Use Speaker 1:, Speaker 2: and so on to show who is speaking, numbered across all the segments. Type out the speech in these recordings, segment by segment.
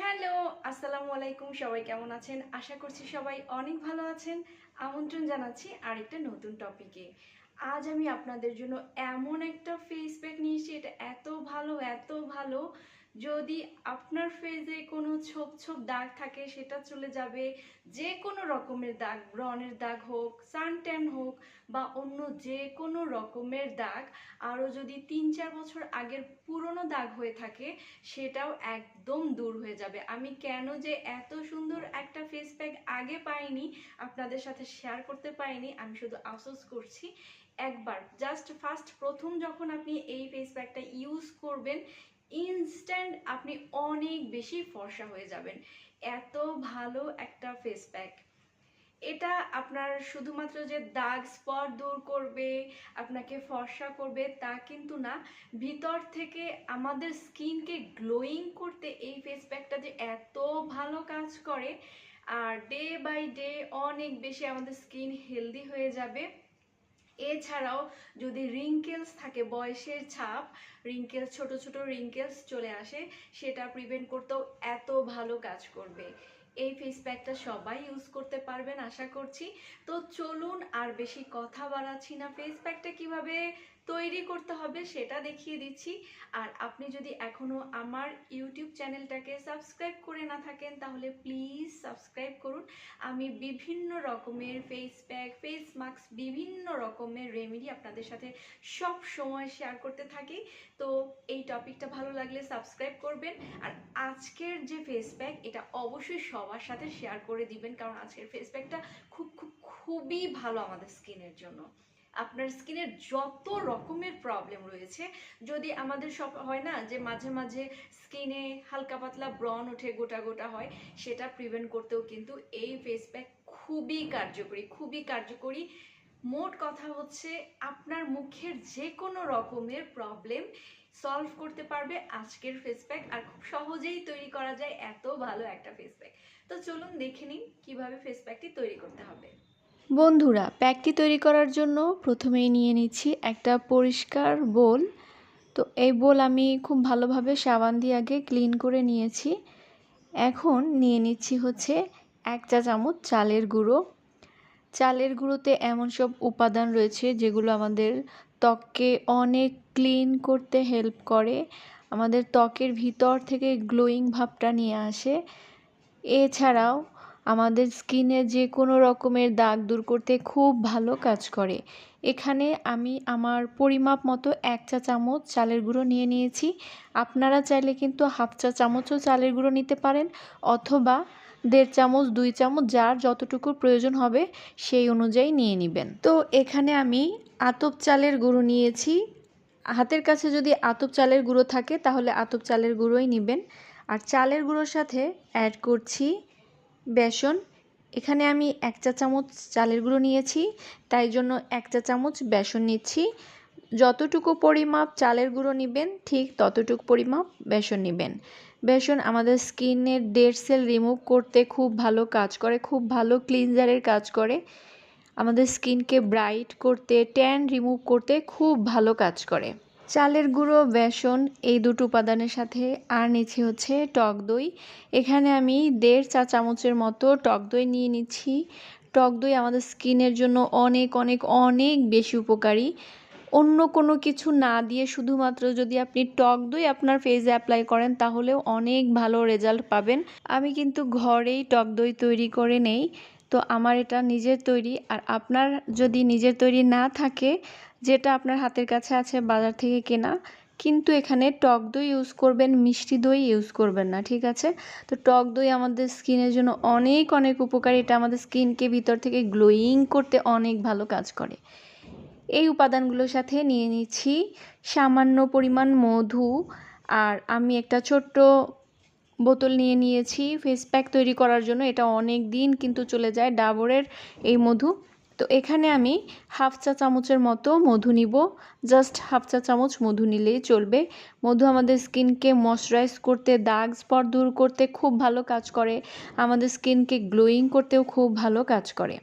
Speaker 1: Hello, আসসালামু আলাইকুম, সবাই কেমন আছেন? আশা করছি সবাই অনেক ভালো আছেন। আমন্ত্রণ জানাচ্ছি আরেকটা নতুন টপিকে আজ আমি আপনাদের জন্য এমন একটা ফেস প্যাক নিয়ে এসেছি, এটা এত ভালো এত ভালো। যদি আপনার ফেসে কোনো ছোপ ছোপ দাগ থাকে, সেটা চলে যাবে। যে কোনো রকমের দাগ ব্রনের দাগ হোক সানট্যান হোক, বা অন্য যে কোনো রকমের দাগ, আরও যদি তিন চার বছর আগের পুরনো দাগ হয়ে থাকে, সেটাও একদম দূর হয়ে যাবে। আমি কেন যে এত সুন্দর একটা ফেস প্যাক আগে পাইনি, আপনাদের সাথে শেয়ার করতে পারিনি, আমি শুধু আফসোস করছি। একবার জাস্ট ফার্স্ট প্রথম যখন আপনি এই ফেস প্যাকটা ইউজ করবেন ইনস্ট্যান্ট আপনি অনেক বেশি ফর্সা হয়ে যাবেন। এত ভালো একটা ফেস প্যাক এটা আপনার শুধুমাত্র যে দাগ স্পট দূর করবে, আপনাকে ফর্সা করবে, তা কিন্তু না। ভিতর থেকে আমাদের স্কিনকে গ্লোয়িং করতে এই ফেস প্যাকটা যে এত ভালো কাজ করে, আর ডে বাই ডে অনেক বেশি আমাদের স্কিন হেলদি হয়ে যাবে। এছাড়াও যদি রিঙ্কেলস থাকে, বয়সের ছাপ রিঙ্কেলস ছোট ছোট রিঙ্কেলস চলে আসে, সেটা প্রিভেন্ট করতেও এত ভালো কাজ করবে। এই ফেস প্যাকটা সবাই ইউজ করতে পারবেন, আশা করছি। তো চলুন আর বেশি কথা বাড়াচ্ছি না ফেস প্যাকটা কীভাবে তৈরি করতে হবে সেটা দেখিয়ে দিচ্ছি। আর আপনি যদি এখনও আমার ইউটিউব চ্যানেলটাকে সাবস্ক্রাইব করে না থাকেন, তাহলে প্লিজ সাবস্ক্রাইব করুন। আমি বিভিন্ন রকমের ফেস প্যাক ফেস মাস্ক বিভিন্ন রকমের রেমেডি আপনাদের সাথে সব সময় শেয়ার করতে থাকি। তো এই টপিকটা ভালো লাগলে সাবস্ক্রাইব করবেন। আর আজকের যে ফেস প্যাক এটা অবশ্যই সবার সাথে শেয়ার করে দিবেন, কারণ আজকের ফেস প্যাকটা খুব খুব, খুবই ভালো আমাদের স্কিনের জন্য। আপনার স্কিনের যত রকমের প্রবলেম রয়েছে, যদি আমাদের সব হয় না যে মাঝে মাঝে স্কিনে হালকা পাতলা ব্রন ওঠে গোটা গোটা হয়, সেটা প্রিভেন্ট করতেও কিন্তু এই ফেস প্যাক খুবই কার্যকরী খুবই কার্যকরী। মোট কথা হচ্ছে আপনার মুখের যে কোনো রকমের প্রবলেম সলভ করতে পারবে আজকের ফেস প্যাক আর খুব সহজেই তৈরি করা যায় এত ভালো একটা ফেস প্যাক তো চলুন দেখে নিন কীভাবে ফেস প্যাকটি তৈরি করতে হবে।
Speaker 2: বন্ধুরা, প্যাকটি তৈরি করার জন্য প্রথমেই নিয়ে নিচ্ছি একটা পরিষ্কার বোল। তো এই বোল আমি খুব ভালোভাবে সাবান দিয়ে আগে ক্লিন করে নিয়েছি। এখন নিয়ে নিচ্ছি হচ্ছে এক চা চামচ চালের গুঁড়ো। চালের গুঁড়োতে এমন সব উপাদান রয়েছে যেগুলো আমাদের ত্বককে অনেক ক্লিন করতে হেল্প করে। আমাদের ত্বকের ভিতর থেকে গ্লোয়িং ভাবটা নিয়ে আসে। এছাড়াও আমাদের স্কিনে যে কোনো রকমের দাগ দূর করতে খুব ভালো কাজ করে। এখানে আমি আমার পরিমাপ মতো এক চা চামচ চালের গুঁড়ো নিয়ে নিয়েছি। আপনারা চাইলে কিন্তু হাফ চা চামচও চালের গুঁড়ো নিতে পারেন অথবা দেড় চামচ, দুই চামচ, যার যতটুকু প্রয়োজন হবে সেই অনুযায়ী নিয়ে নেবেন। তো এখানে আমি আতপ চালের গুঁড়ো নিয়েছি। হাতের কাছে যদি আতপ চালের গুঁড়ো থাকে তাহলে আতপ চালের গুঁড়োই নেবেন। আর চালের গুঁড়োর সাথে অ্যাড করছি বেসন। এখানে আমি এক চা চামচ চালের গুঁড়ো নিয়েছি, তাই জন্য এক চা চামচ বেসন নিচ্ছি। যতটুকু পরিমাপ চালের গুঁড়ো নেবেন, ঠিক ততটুকু পরিমাপ বেসন নেবেন। বেসন আমাদের স্কিনের ডেড সেল রিমুভ করতে খুব ভালো কাজ করে, খুব ভালো ক্লিনজারের কাজ করে। আমাদের স্কিনকে ব্রাইট করতে, ট্যান রিমুভ করতে খুব ভালো কাজ করে। চালের গুঁড়ো, বেসন, এই দুটো উপাদানের সাথে। আর নিচ্ছি হচ্ছে টক দই। এখানে আমি দেড় চা চামচের মতো টক দই নিয়ে নিচ্ছি। টক দই আমাদের স্কিনের জন্য অনেক অনেক অনেক বেশি উপকারী। অন্য কোনো কিছু না দিয়ে শুধুমাত্র যদি আপনি টক দই আপনার ফেসে অ্যাপ্লাই করেন, তাহলেও অনেক ভালো রেজাল্ট পাবেন। আমি কিন্তু ঘরেই টক দই তৈরি করে নেই। তো আমার এটা নিজের তৈরি। আর আপনার যদি নিজের তৈরি না থাকে, যেটা আপনার হাতের কাছে আছে বাজার থেকে কেনা, কিন্তু এখানে টক দই ইউজ করবেন, মিষ্টি দই ইউজ করবেন না, ঠিক আছে? তো টক দই আমাদের স্কিনের জন্য অনেক অনেক উপকারী। এটা আমাদের স্কিনকে ভিতর থেকে গ্লোয়িং করতে অনেক ভালো কাজ করে। এই উপাদানগুলোর সাথে নিয়ে নিচ্ছি সামান্য পরিমাণ মধু। আর আমি একটা ছোট্ট বোতল নিয়ে নিয়েছি। ফেস প্যাক তৈরি করার জন্য এটা অনেক দিন কিন্তু চলে যায় ডাবরের এই মধু। তো এখানে আমি হাফ চা চামচের মতো মধু নিব। জাস্ট হাফ চা চামচ মধু নিলেই চলবে। মধু আমাদের স্কিনকে ময়শ্চারাইজ করতে, দাগ স্পট দূর করতে খুব ভালো কাজ করে। আমাদের স্কিনকে গ্লোয়িং করতেও খুব ভালো কাজ করে।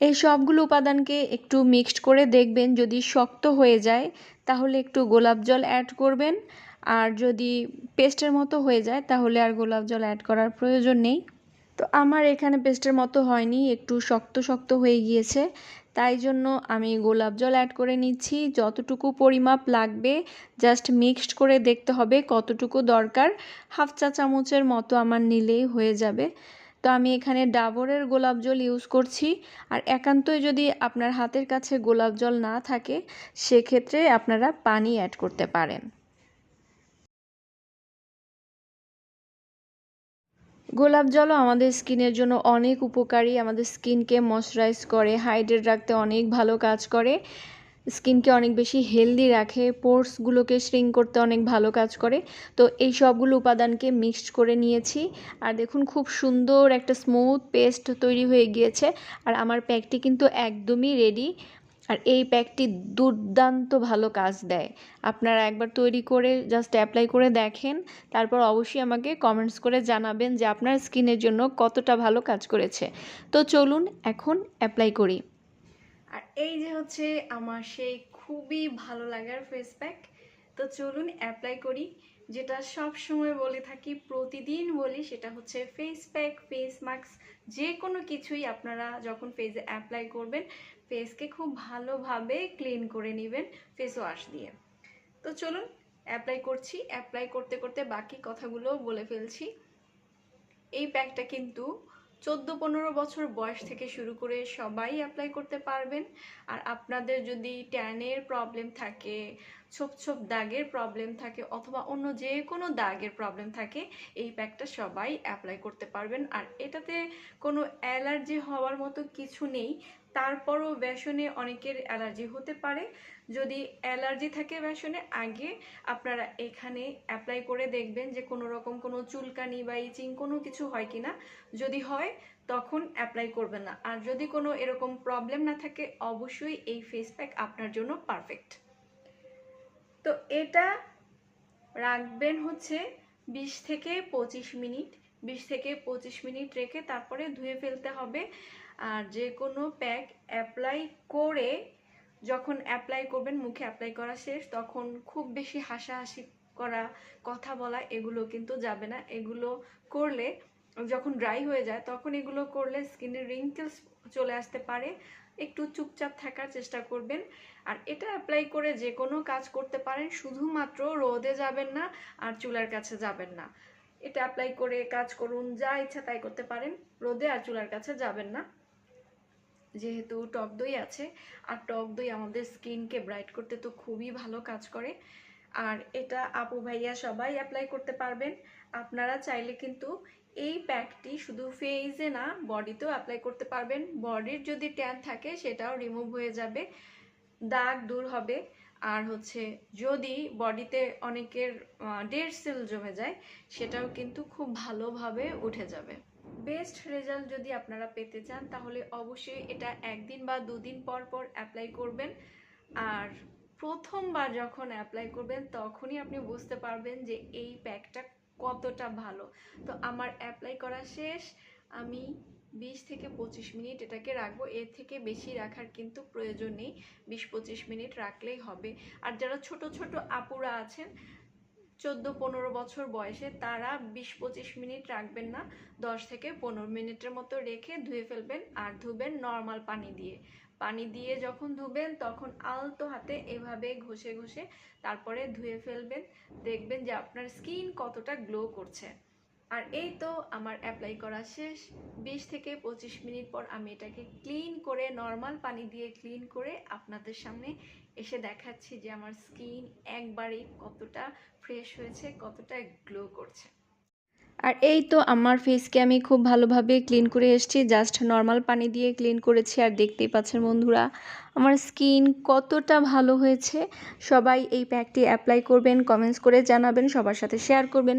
Speaker 2: এই সবগুলো উপাদানকে একটু মিক্সড করে দেখবেন। যদি শক্ত হয়ে যায়, তাহলে একটু গোলাপ জল অ্যাড করবেন। আর যদি পেস্টের মতো হয়ে যায়, তাহলে আর গোলাপ জল অ্যাড করার প্রয়োজন নেই। তো আমার এখানে পেস্টের মতো হয়নি, একটু শক্ত শক্ত হয়ে গিয়েছে। তাই জন্য আমি গোলাপ জল অ্যাড করে নিচ্ছি। যতটুকু পরিমাপ লাগবে জাস্ট মিক্সড করে দেখতে হবে কতটুকু দরকার। হাফ চা চামচের মতো আমার নিলেই হয়ে যাবে। তো আমি এখানে ডাবরের গোলাপ জল ইউজ করছি। আর একান্তই যদি আপনার হাতের কাছে গোলাপ জল না থাকে, সেক্ষেত্রে আপনারা পানি অ্যাড করতে পারেন। গোলাপ জলও আমাদের স্কিনের জন্য অনেক উপকারী। আমাদের স্কিনকে ময়শ্চারাইজ করে হাইড্রেট রাখতে অনেক ভালো কাজ করে। স্কিনকে অনেক বেশি হেলদি রাখে পোর্সগুলোকে শ্রিং করতে অনেক ভালো কাজ করে। তো এই সবগুলো উপাদানকে মিক্সড করে নিয়েছি। আর দেখুন, খুব সুন্দর একটা স্মুথ পেস্ট তৈরি হয়ে গিয়েছে। আর আমার প্যাকটি কিন্তু একদমই রেডি আর এই প্যাকটি দুর্দান্ত ভালো কাজ দেয়। আপনারা একবার তৈরি করে জাস্ট অ্যাপ্লাই করে দেখেন, তারপর অবশ্যই আমাকে কমেন্টস করে জানাবেন যে আপনার স্কিনের জন্য কতটা ভালো কাজ করেছে। তো চলুন এখন অ্যাপ্লাই করি।
Speaker 1: আর এই যে হচ্ছে আমার সেই খুবই ভালো লাগার ফেস প্যাক তো চলুন অ্যাপ্লাই করি। যেটা সব সময় বলে থাকি, প্রতিদিন বলি, সেটা হচ্ছে ফেস প্যাক ফেস মাস্ক যে কোনো কিছুই আপনারা যখন ফেসে অ্যাপ্লাই করবেন ফেসকে খুব ভালোভাবে ক্লিন করে নেবেন ফেস ওয়াশ দিয়ে। তো চলুন অ্যাপ্লাই করছি। অ্যাপ্লাই করতে করতে বাকি কথাগুলো বলে ফেলছি। এই প্যাকটা কিন্তু চোদ্দ পনেরো বছর বয়স থেকে শুরু করে সবাই অ্যাপ্লাই করতে পারবেন। আর আপনাদের যদি ট্যানের প্রবলেম থাকে, ছোপ ছোপ দাগের প্রবলেম থাকে, অথবা অন্য যে কোনো দাগের প্রবলেম থাকে, এই প্যাকটা সবাই অ্যাপ্লাই করতে পারবেন। আর এটাতে কোনো অ্যালার্জি হওয়ার মতো কিছু নেই। তারপরও বেসনে অনেকের অ্যালার্জি হতে পারে। যদি অ্যালার্জি থাকে বেসনে, আগে আপনারা এখানে অ্যাপ্লাই করে দেখবেন যে কোনো রকম কোনো চুলকানি বা ইচিং কোনো কিছু হয় কি না যদি হয়, তখন অ্যাপ্লাই করবেন না। আর যদি কোনো এরকম প্রবলেম না থাকে, অবশ্যই এই ফেস প্যাক আপনার জন্য পারফেক্ট তো এটা রাখবেন হচ্ছে বিশ থেকে পঁচিশ মিনিট। বিশ থেকে পঁচিশ মিনিট রেখে তারপরে ধুয়ে ফেলতে হবে। আর যে কোনো প্যাক অ্যাপ্লাই করে যখন অ্যাপ্লাই করবেন, মুখে অ্যাপ্লাই করা শেষ, তখন খুব বেশি হাসাহাসি করা, কথা বলা, এগুলো কিন্তু যাবে না। এগুলো করলে যখন ড্রাই হয়ে যায়, তখন এগুলো করলে স্কিনের রিঙ্কেলস চলে আসতে পারে। একটু চুপচাপ থাকার চেষ্টা করবেন। আর এটা অ্যাপ্লাই করে যে কোনো কাজ করতে পারেন, শুধুমাত্র রোদে যাবেন না আর চুলার কাছে যাবেন না। এটা অ্যাপ্লাই করে কাজ করুন, যা ইচ্ছা তাই করতে পারেন, রোদে আর চুলার কাছে যাবেন না। যেহেতু টক দই আছে, আর টক দই আমাদের স্কিনকে ব্রাইট করতে তো খুবই ভালো কাজ করে। আর এটা আপু ভাইয়া সবাই অ্যাপ্লাই করতে পারবেন। আপনারা চাইলে কিন্তু এই প্যাকটি শুধু ফেসে না, বডিতেও অ্যাপ্লাই করতে পারবেন। বডির যদি ট্যান থাকে, সেটাও রিমুভ হয়ে যাবে, দাগ দূর হবে। আর হচ্ছে যদি বডিতে অনেকের ডেড সেল জমে যায়, সেটাও কিন্তু খুব ভালোভাবে উঠে যাবে। বেস্ট রেজাল্ট যদি আপনারা পেতে চান, তাহলে অবশ্যই এটা একদিন বা দুদিন পর পর অ্যাপ্লাই করবেন। আর প্রথমবার যখন অ্যাপ্লাই করবেন, তখনই আপনি বুঝতে পারবেন যে এই প্যাকটা কতটা ভালো। তো আমার অ্যাপ্লাই করা শেষ। আমি বিশ থেকে পঁচিশ মিনিট এটাকে রাখব। এর থেকে বেশি রাখার কিন্তু প্রয়োজন নেই। বিশ পঁচিশ মিনিট রাখলেই হবে। আর যারা ছোট ছোট আপুরা আছেন চোদ্দ পনেরো বছর বয়সে তারা বিশ পঁচিশ মিনিট রাখবেন না, দশ থেকে পনেরো মিনিটের মতো রেখে ধুয়ে ফেলবেন আর ধুবেন নর্মাল পানি দিয়ে। পানি দিয়ে যখন ধুবেন, তখন আলতো হাতে এভাবে ঘষে ঘষে তারপরে ধুয়ে ফেলবেন। দেখবেন যে আপনার স্কিন কতটা গ্লো করছে। আর এই তো আমার অ্যাপ্লাই করা শেষ। বিশ থেকে পঁচিশ মিনিট পর আমি এটাকে ক্লিন করে নর্মাল পানি দিয়ে ক্লিন করে আপনাদের সামনে এসে দেখাচ্ছি যে আমার স্কিন একবারেই কতটা ফ্রেশ হয়েছে, কতটা গ্লো করছে।
Speaker 2: আর এই তো আমার ফেসকে আমি খুব ভালোভাবে ক্লিন করে এসেছি। জাস্ট নর্মাল পানি দিয়ে ক্লিন করেছি আর দেখতেই পাচ্ছেন বন্ধুরা, আমার স্কিন কতটা ভালো হয়েছে। সবাই এই প্যাকটি অ্যাপ্লাই করবেন কমেন্টস করে জানাবেন, সবার সাথে শেয়ার করবেন।